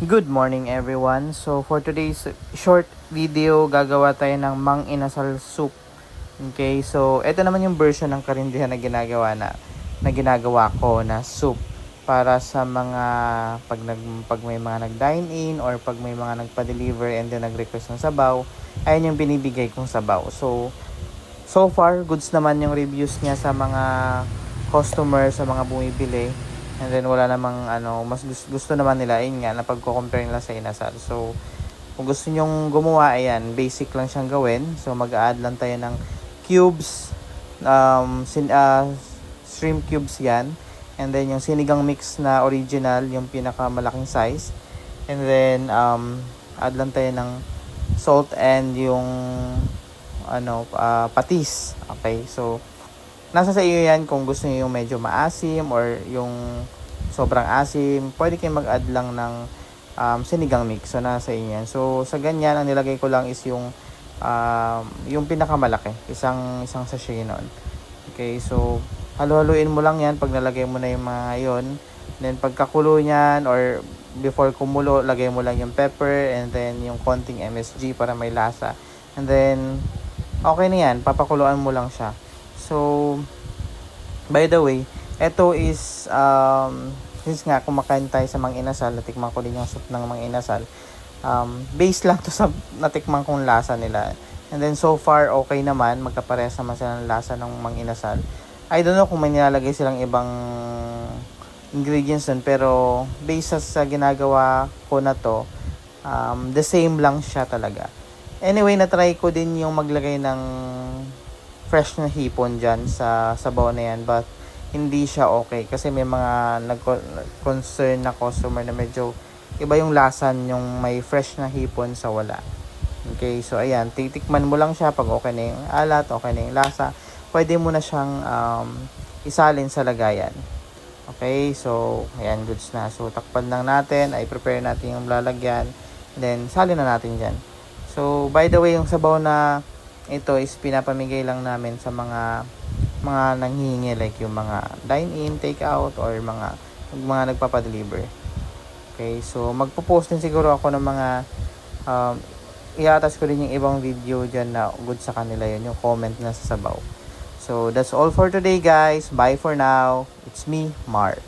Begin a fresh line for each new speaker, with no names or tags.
Good morning everyone. So for today's short video, gagawa tayo ng mang inasal soup. Okay, so ito naman yung version ng karindihan na ginagawa na na ginagawa ko na soup para sa mga pag nag pag may mga nag-dine in or pag may mga nagpa-deliver and then nag-request ng sabaw, ayun yung binibigay kong sabaw. So so far goods naman yung reviews niya sa mga customer sa mga bumibili. And then wala namang ano, mas gusto, gusto naman nila ayun nga na pagko-compare nila sa inasal. So kung gusto nyong gumawa, ayan, basic lang siyang gawin. So mag-add lang tayo ng cubes, um, sin, ah, shrimp cubes yan. And then yung sinigang mix na original, yung pinakamalaking size. And then um, add lang tayo ng salt and yung ano, ah, patis. Okay, so nasa sa iyo yan kung gusto niyo yung medyo maasim or yung sobrang asim. Pwede kayong mag-add lang ng um, sinigang mix. So, nasa inyo yan. So, sa ganyan, ang nilagay ko lang is yung um, yung pinakamalaki. Isang, isang sachet nun. Okay, so, halu-haluin mo lang yan pag nalagay mo na yung mga yon Then, pagkakulo niyan or before kumulo, lagay mo lang yung pepper and then yung konting MSG para may lasa. And then, okay na yan. Papakuluan mo lang siya. So, by the way, ito is, um, since nga kumakain tayo sa mga inasal, natikman ko din yung soup ng mga inasal, um, based lang to sa natikman kong lasa nila. And then so far, okay naman, magkaparehas naman sila ng lasa ng mga inasal. I don't know kung may nilalagay silang ibang ingredients dun, pero based sa ginagawa ko na to, um, the same lang siya talaga. Anyway, na-try ko din yung maglagay ng fresh na hipon dyan sa sabaw na yan, but hindi siya okay kasi may mga nag-concern na customer na medyo iba yung lasan yung may fresh na hipon sa wala. Okay, so ayan, titikman mo lang siya pag okay na yung alat, okay na yung lasa. Pwede mo na siyang um, isalin sa lagayan. Okay, so ayan, goods na. So takpan lang natin, ay prepare natin yung lalagyan. Then salin na natin dyan. So by the way, yung sabaw na ito is pinapamigay lang namin sa mga mga nanghihingi like yung mga dine-in, take-out or mga mga nagpapa-deliver. Okay, so magpo-post din siguro ako ng mga um, i-attach ko rin yung ibang video dyan na good sa kanila yun, yung comment na sa sabaw. So, that's all for today guys. Bye for now. It's me, Mark.